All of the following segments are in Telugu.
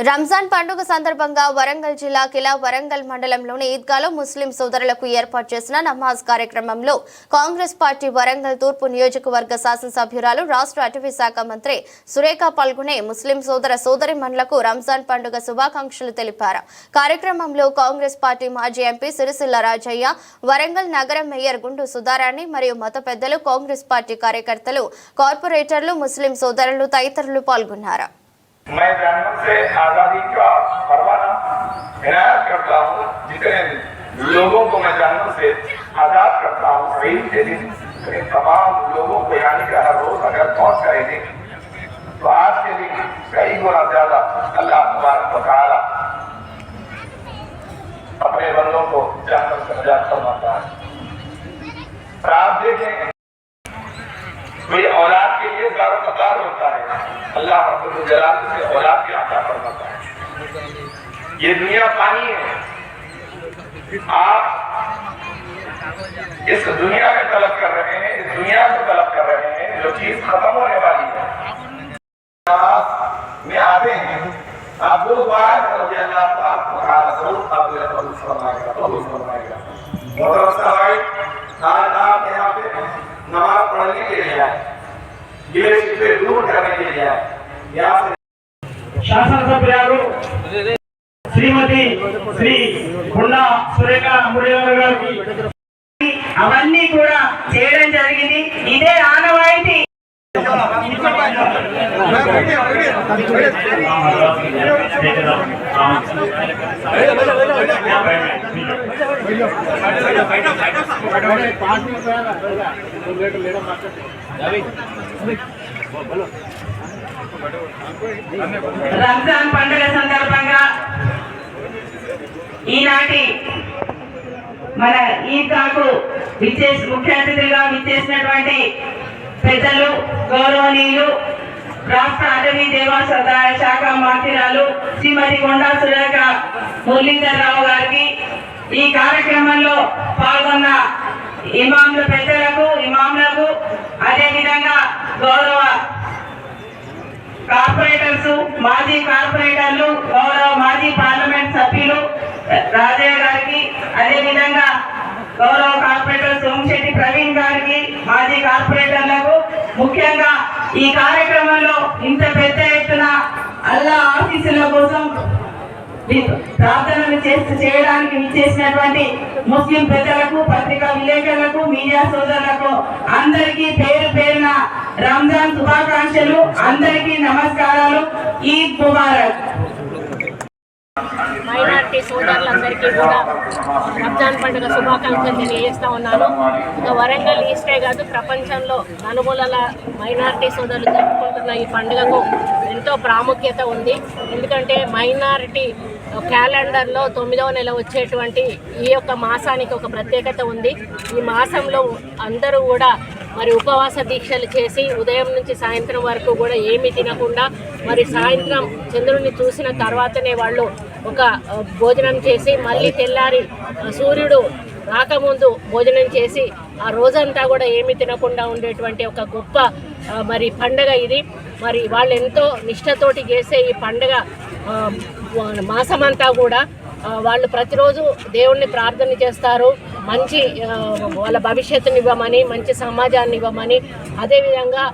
రంజాన్ పండుగ సందర్భంగా వరంగల్ జిల్లా కిలా వరంగల్ మండలంలోని ఈద్గాలో ముస్లిం సోదరులకు ఏర్పాటు చేసిన నమాజ్ కార్యక్రమంలో కాంగ్రెస్ పార్టీ వరంగల్ తూర్పు నియోజకవర్గ శాసనసభ్యురాలు రాష్ట్ర అటవీ శాఖ మంత్రి సురేఖ పాల్గొనే ముస్లిం సోదర సోదరిమణులకు రంజాన్ పండుగ శుభాకాంక్షలు తెలిపారు. కార్యక్రమంలో కాంగ్రెస్ పార్టీ మాజీ ఎంపీ సిరిసిల్ల రాజయ్య వరంగల్ నగర మేయర్ గుండు సుధారాణి మరియు మత పెద్దలు కాంగ్రెస్ పార్టీ కార్యకర్తలు కార్పొరేటర్లు ముస్లిం సోదరులు తదితరులు పాల్గొన్నారు. मैं जानवर से आज़ादी का परवाना इनायत करता हूँ, जितने लोगों को मैं जानवर से आज़ाद करता हूँ ईद के दिन तमाम लोगों को यानी कि हर रोज अगर पहुँच गए दिन तो आज के दिन कई गुना ज़्यादा अल्लाह तबारक व अपने बंदों को जानवर से आज़ाद फरमाता है। आप देखें। میری اولاد کے لیے دار و مدار ہوتا ہے۔ اللہ رب الجلال سے اولاد کی عطا فرماتا ہے۔ یہ دنیا پانی ہے۔ آپ اس دنیا میں طلب کر رہے ہیں، اس دنیا کو طلب کر رہے ہیں، جو چیز ختم ہونے والی ہے۔ नमाज पढ़ने के लिए आए ये चीजें दूर करने के लिए आए यहाँ से శాసనసభ్యులు శ్రీమతి శ్రీ గుండా సురేఖ మురళీధర్ గారికి అవన్నీ కూడా చేయడం జరిగింది ఇదే ఆనవాయితీ రంజాన్ పండుగ సందర్భంగా ఈనాటి మన ఈద్గాకు విచ్చేసి ముఖ్య అతిథులుగా విచ్చేసినటువంటి పెద్దలు గౌరవనీయులు రాష్ట్ర అటవీ దేవాస శాఖ మంత్రిరాలు శ్రీమతి కొండా సురేఖ మురళీధర్ రావు గారికి ఈ కార్యక్రమంలో పాల్గొన్న ఇమాంల పెద్దలకు ఇమాంలకు అదేవిధంగా గౌరవ కార్పొరేటర్స్ మాజీ కార్పొరేటర్లు గౌరవ మాజీ పార్లమెంట్ సభ్యులు రాజయ్య గారికి అదేవిధంగా గౌరవ కార్పొరేటర్ సోమశెట్టి ప్రవీణ్ గారికి మాజీ కార్పొరేటర్లకు ముఖ్యంగా ఈ కార్యక్రమంలో ఇంత పెద్ద ఎత్తున అల్లా ఆఫీసుల కోసం ప్రార్థనలు చేస్తూ చేయడానికి విచ్చేసినటువంటి ముస్లిం ప్రజలకు పత్రికా విలేకరులకు మీడియా సోదరులకు అందరికీ పేరు పేరున రంజాన్ శుభాకాంక్షలు అందరికీ నమస్కారాలు. ఈద్ ముబారక్. మైనారిటీ సోదరులందరికీ కూడా రంజాన్ పండుగ శుభాకాంక్షలు తెలియజేస్తూ ఉన్నాను. ఇక వరంగల్ ఈస్టే కాదు ప్రపంచంలో నలుమూలల మైనారిటీ సోదరులు జరుపుకుంటున్న ఈ పండుగకు ఎంతో ప్రాముఖ్యత ఉంది. ఎందుకంటే మైనారిటీ క్యాలెండర్లో తొమ్మిదవ నెల వచ్చేటువంటి ఈ యొక్క మాసానికి ఒక ప్రత్యేకత ఉంది. ఈ మాసంలో అందరూ కూడా మరి ఉపవాస దీక్షలు చేసి ఉదయం నుంచి సాయంత్రం వరకు కూడా ఏమీ తినకుండా మరి సాయంత్రం చంద్రుడిని చూసిన తర్వాతనే వాళ్ళు ఒక భోజనం చేసి మళ్ళీ తెల్లారి సూర్యుడు రాకముందు భోజనం చేసి ఆ రోజంతా కూడా ఏమి తినకుండా ఉండేటువంటి ఒక గొప్ప మరి పండగ ఇది. మరి వాళ్ళు ఎంతో నిష్ఠతోటి చేసే ఈ పండగ మాసమంతా కూడా వాళ్ళు ప్రతిరోజు దేవుణ్ణి ప్రార్థన చేస్తారు. మంచి వాళ్ళ భవిష్యత్తుని ఇవ్వమని మంచి సమాజాన్ని ఇవ్వమని అదేవిధంగా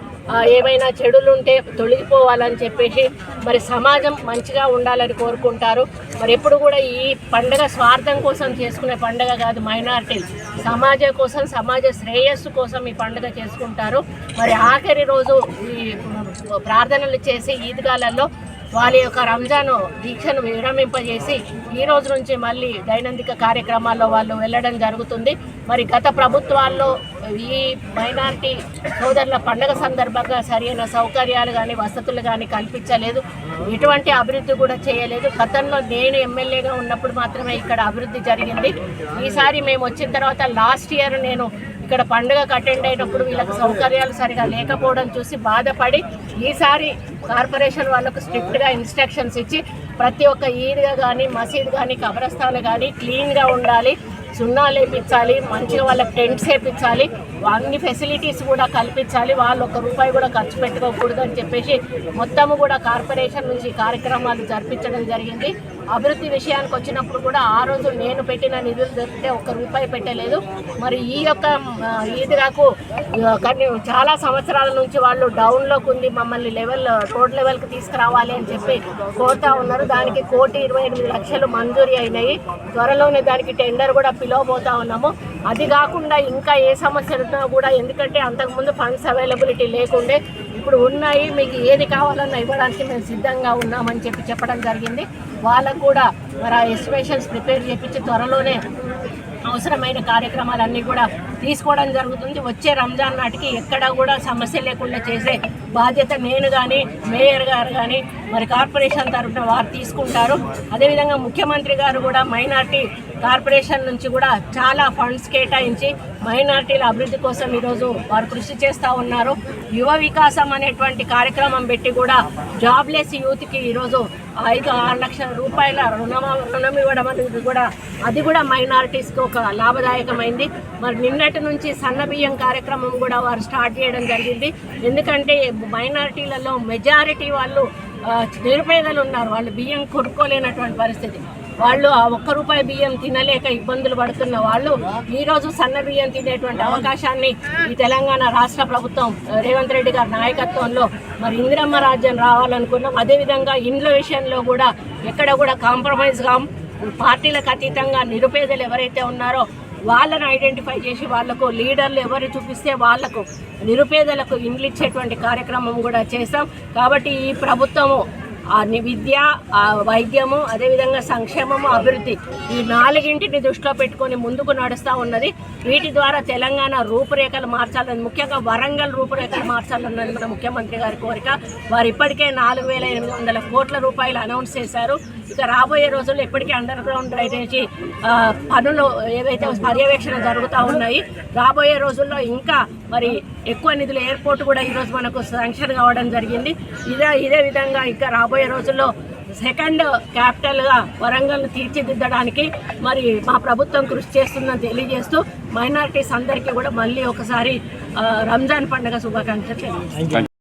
ఏమైనా చెడులుంటే తొలగిపోవాలని చెప్పేసి మరి సమాజం మంచిగా ఉండాలని కోరుకుంటారు. మరి ఎప్పుడు కూడా ఈ పండగ స్వార్థం కోసం చేసుకునే పండగ కాదు మైనార్టీ. సమాజం కోసం సమాజ శ్రేయస్సు కోసం ఈ పండుగ చేసుకుంటారు. మరి ఆఖరి రోజు ఈ ప్రార్థనలు చేసి ఈద్గాలలో వాళ్ళ యొక్క రంజాన్ దీక్షను విరమింపజేసి ఈ రోజు నుంచి మళ్ళీ దైనందిక కార్యక్రమాల్లో వాళ్ళు వెళ్ళడం జరుగుతుంది. మరి గత ప్రభుత్వాల్లో ఈ మైనారిటీ సోదరుల పండగ సందర్భంగా సరైన సౌకర్యాలు కానీ వసతులు కానీ కల్పించలేదు. ఎటువంటి అభివృద్ధి కూడా చేయలేదు. గతంలో నేను ఎమ్మెల్యేగా ఉన్నప్పుడు మాత్రమే ఇక్కడ అభివృద్ధి జరిగింది. ఈసారి మేము వచ్చిన తర్వాత లాస్ట్ ఇయర్ నేను ఇక్కడ పండుగకు అటెండ్ అయినప్పుడు వీళ్ళకి సౌకర్యాలు సరిగా లేకపోవడం చూసి బాధపడి ఈసారి కార్పొరేషన్ వాళ్ళకు స్ట్రిక్ట్గా ఇన్స్ట్రక్షన్స్ ఇచ్చి ప్రతి ఒక్క ఈద్గా కానీ మసీద్ కానీ కబ్రస్థాన్ కానీ క్లీన్గా ఉండాలి. సున్నాలు వేయించాలి మంచిగా వాళ్ళ టెంట్స్ వేపించాలి అన్ని ఫెసిలిటీస్ కూడా కల్పించాలి వాళ్ళు ఒక రూపాయి కూడా ఖర్చు పెట్టుకోకూడదు అని చెప్పేసి మొత్తము కూడా కార్పొరేషన్ నుంచి కార్యక్రమాలు జరిపించడం జరిగింది. అభివృద్ధి విషయానికి వచ్చినప్పుడు కూడా ఆ రోజు నేను పెట్టిన నిధులు దొరికితే ఒక్క రూపాయి పెట్టలేదు. మరి ఈ యొక్క ఆ, నాకు కానీ చాలా సంవత్సరాల నుంచి వాళ్ళు డౌన్లోకి ఉంది మమ్మల్ని లెవెల్ రోడ్ లెవెల్కి తీసుకురావాలి అని చెప్పి కోరుతా ఉన్నారు. దానికి కోటి ఇరవై ఎనిమిది లక్షలు మంజూరీ అయినాయి. త్వరలోనే దానికి టెండర్ కూడా పిలవబోతా ఉన్నాము. అది కాకుండా ఇంకా ఏ సమస్య కూడా ఎందుకంటే అంతకుముందు ఫండ్స్ అవైలబిలిటీ లేకుండే ఇప్పుడు ఉన్నాయి మీకు ఏది కావాలన్నా ఇవ్వడానికి మేము సిద్ధంగా ఉన్నామని చెప్పి చెప్పడం జరిగింది. వాళ్ళకు కూడా మరి ఆ ఎస్టిమేషన్స్ ప్రిపేర్ చేయించి త్వరలోనే అవసరమైన కార్యక్రమాలన్నీ కూడా తీసుకోవడం జరుగుతుంది. వచ్చే రంజాన్ నాటికి ఎక్కడా కూడా సమస్య లేకుండా చేసే బాధ్యత నేను కానీ మేయర్ గారు కానీ మరి కార్పొరేషన్ తరఫున వారు తీసుకుంటారు. అదేవిధంగా ముఖ్యమంత్రి గారు కూడా మైనార్టీ కార్పొరేషన్ నుంచి కూడా చాలా ఫండ్స్ కేటాయించి మైనార్టీల అభివృద్ధి కోసం ఈరోజు వారు కృషి చేస్తూ ఉన్నారు. యువ వికాసం అనేటువంటి కార్యక్రమం పెట్టి కూడా జాబ్లెస్ యూత్కి ఈరోజు ఐదు ఆరు లక్షల రూపాయల రుణమా రుణం ఇవ్వడం అనేది కూడా అది కూడా మైనారిటీస్కి ఒక లాభదాయకమైంది. మరి నిన్నటి నుంచి సన్న బియ్యం కార్యక్రమం కూడా వారు స్టార్ట్ చేయడం జరిగింది. ఎందుకంటే మైనారిటీలలో మెజారిటీ వాళ్ళు నిరుపేదలు ఉన్నారు. వాళ్ళు బియ్యం కొనుక్కోలేనటువంటి పరిస్థితి. వాళ్ళు ఆ ఒక్క రూపాయి బియ్యం తినలేక ఇబ్బందులు పడుతున్న వాళ్ళు ఈ రోజు సన్న బియ్యం తినేటువంటి అవకాశాన్ని ఈ తెలంగాణ రాష్ట్ర ప్రభుత్వం రేవంత్ రెడ్డి గారి నాయకత్వంలో మరి ఇందిరమ్మ రాజ్యం రావాలనుకున్నాం. అదేవిధంగా ఇండ్ల విషయంలో కూడా ఎక్కడ కూడా కాంప్రమైజ్ కాం పార్టీలకు అతీతంగా నిరుపేదలు ఎవరైతే ఉన్నారో వాళ్ళను ఐడెంటిఫై చేసి వాళ్ళకు లీడర్లు ఎవరు చూపిస్తే వాళ్ళకు నిరుపేదలకు ఇండ్లు ఇచ్చేటువంటి కార్యక్రమం కూడా చేస్తాం కాబట్టి ఈ ప్రభుత్వము విద్య ఆ వైద్యము అదేవిధంగా సంక్షేమము అభివృద్ధి ఈ నాలుగింటిని దృష్టిలో పెట్టుకొని ముందుకు నడుస్తూ ఉన్నది. వీటి ద్వారా తెలంగాణ రూపురేఖలు మార్చాలని ముఖ్యంగా వరంగల్ రూపురేఖలు మార్చాలన్నది మన ముఖ్యమంత్రి గారి కోరిక. వారు ఇప్పటికే నాలుగు వేల ఎనిమిది వందల కోట్ల రూపాయలు అనౌన్స్ చేశారు. ఇక రాబోయే రోజుల్లో ఇప్పటికే అండర్ గ్రౌండ్ డ్రైనేజీ పనులు ఏవైతే పర్యవేక్షణ జరుగుతూ ఉన్నాయి రాబోయే రోజుల్లో ఇంకా మరి ఎక్కువ నిధులు ఎయిర్పోర్ట్ కూడా ఈరోజు మనకు శాంక్షన్ కావడం జరిగింది. ఇదే ఇదే విధంగా ఇంకా రాబోయే రోజుల్లో సెకండ్ క్యాపిటల్గా వరంగల్ను తీర్చిదిద్దడానికి మరి మా ప్రభుత్వం కృషి చేస్తుందని తెలియజేస్తూ మైనారిటీస్ అందరికీ కూడా మళ్ళీ ఒకసారి రంజాన్ పండుగ శుభాకాంక్షలు